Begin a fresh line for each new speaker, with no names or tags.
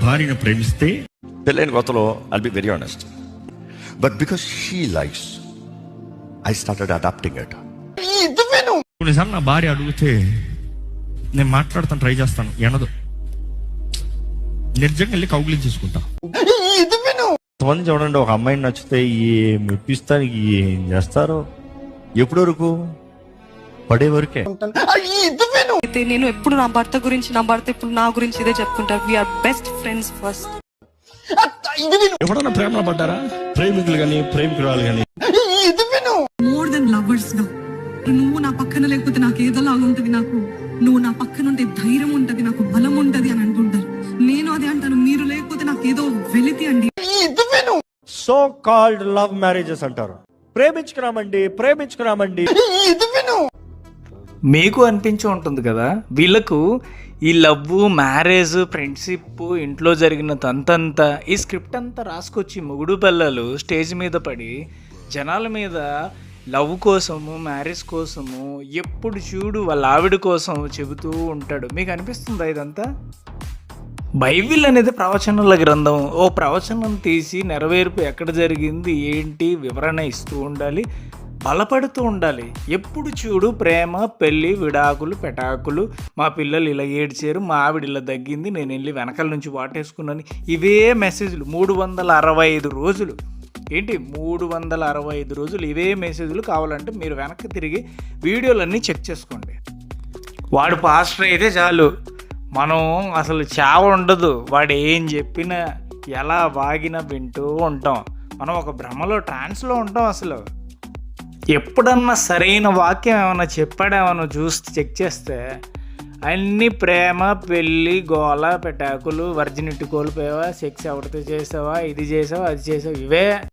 భార్యను ప్రేమిస్తే
పెళ్ళైన కొత్తలో I'll be very honest but because she likes I started adapting it
కొన్నిసార్లు నా భార్య అడిగితే నేను మాట్లాడతాను ట్రై చేస్తాను ఎనదు. నిర్జంగా వెళ్ళి కౌగిలించేసుకుంటా కొంతమంది చూడండి ఒక అమ్మాయిని నచ్చితే ఏం ఇప్పిస్తానికి ఏం చేస్తారో? ఎప్పటి వరకు పడే వరకే
అయితే నేను ఎప్పుడు నా భర్త గురించి నా భర్త ఎప్పుడు నా గురించి ఇదే చెప్పుకుంటారు వీఆర్ బెస్ట్ ఫ్రెండ్స్ ఫస్ట్
ఎవడన్నా ప్రేమలో పడ్డారా? ప్రేమికులు కానీ ప్రేమికురాలు కానీ
మోర్ దెన్ లవర్స్గా నువ్వు నా పక్కన లేకపోతే నాకు ఏదోలాగా ఉంటది నాకు. నువ్వు నా పక్కన ఉంటే ధైర్యం ఉంటది నాకు బలం ఉంటది అని అంటుంటారు. నేను అదే అంటాను మీరు లేకపోతే నాకు ఏదో వెలితి అండి.
సో కాల్డ్ లవ్ మ్యారేజెస్ అంటారు. ప్రేమించుకురామండి ప్రేమించుకురామండి.
మీకు అనిపించి ఉంటుంది కదా? వీళ్ళకు ఈ లవ్ మ్యారేజ్ ఫ్రెండ్షిప్ ఇంట్లో జరిగిన తంతంతా ఈ స్క్రిప్ట్ అంతా రాసుకొచ్చి మొగుడు పిల్లలు స్టేజ్ మీద పడి జనాల మీద లవ్ కోసము మ్యారేజ్ కోసము ఎప్పుడు చూడు వాళ్ళ ఆవిడ కోసం చెబుతూ ఉంటాడు. మీకు అనిపిస్తుందా ఇదంతా? బైబిల్ అనేది ప్రవచనాల గ్రంథం. ఓ ప్రవచనం తీసి నెరవేర్పు ఎక్కడ జరిగింది ఏంటి వివరణ ఇస్తూ ఉండాలి. బలపడుతూ ఉండాలి. ఎప్పుడు చూడు ప్రేమ పెళ్ళి విడాకులు పెటాకులు. మా పిల్లలు ఇలా ఏడ్చారు మా ఆవిడ ఇలా తగ్గింది నేను వెళ్ళి వెనకాల నుంచి వాటేసుకున్నాను. ఇవే మెసేజ్లు. మూడు వందల అరవై ఐదు రోజులు. ఏంటి? మూడు వందల అరవై ఐదు రోజులు ఇవే మెసేజ్లు కావాలంటే మీరు వెనక్కి తిరిగి వీడియోలన్నీ చెక్ చేసుకోండి. వాడు పాస్టర్ అయితే చాలు. మనం అసలు చావ ఉండదు. వాడు ఏం చెప్పినా ఎలా వాగినా వింటూ ఉంటాం. మనం ఒక భ్రమలో ట్రాన్స్లో ఉంటాం అసలు. ఎప్పుడన్నా సరైన వాక్యం ఏమైనా చెప్పాడేమన్నా చూసి చెక్ చేస్తే అన్ని ప్రేమ పెళ్ళి గోల పెటాకులు వర్జినిటీ కోల్పోయావా? సెక్స్ ఎవరితో చేసావా? ఇది చేసావా? అది చేసావా? ఇవే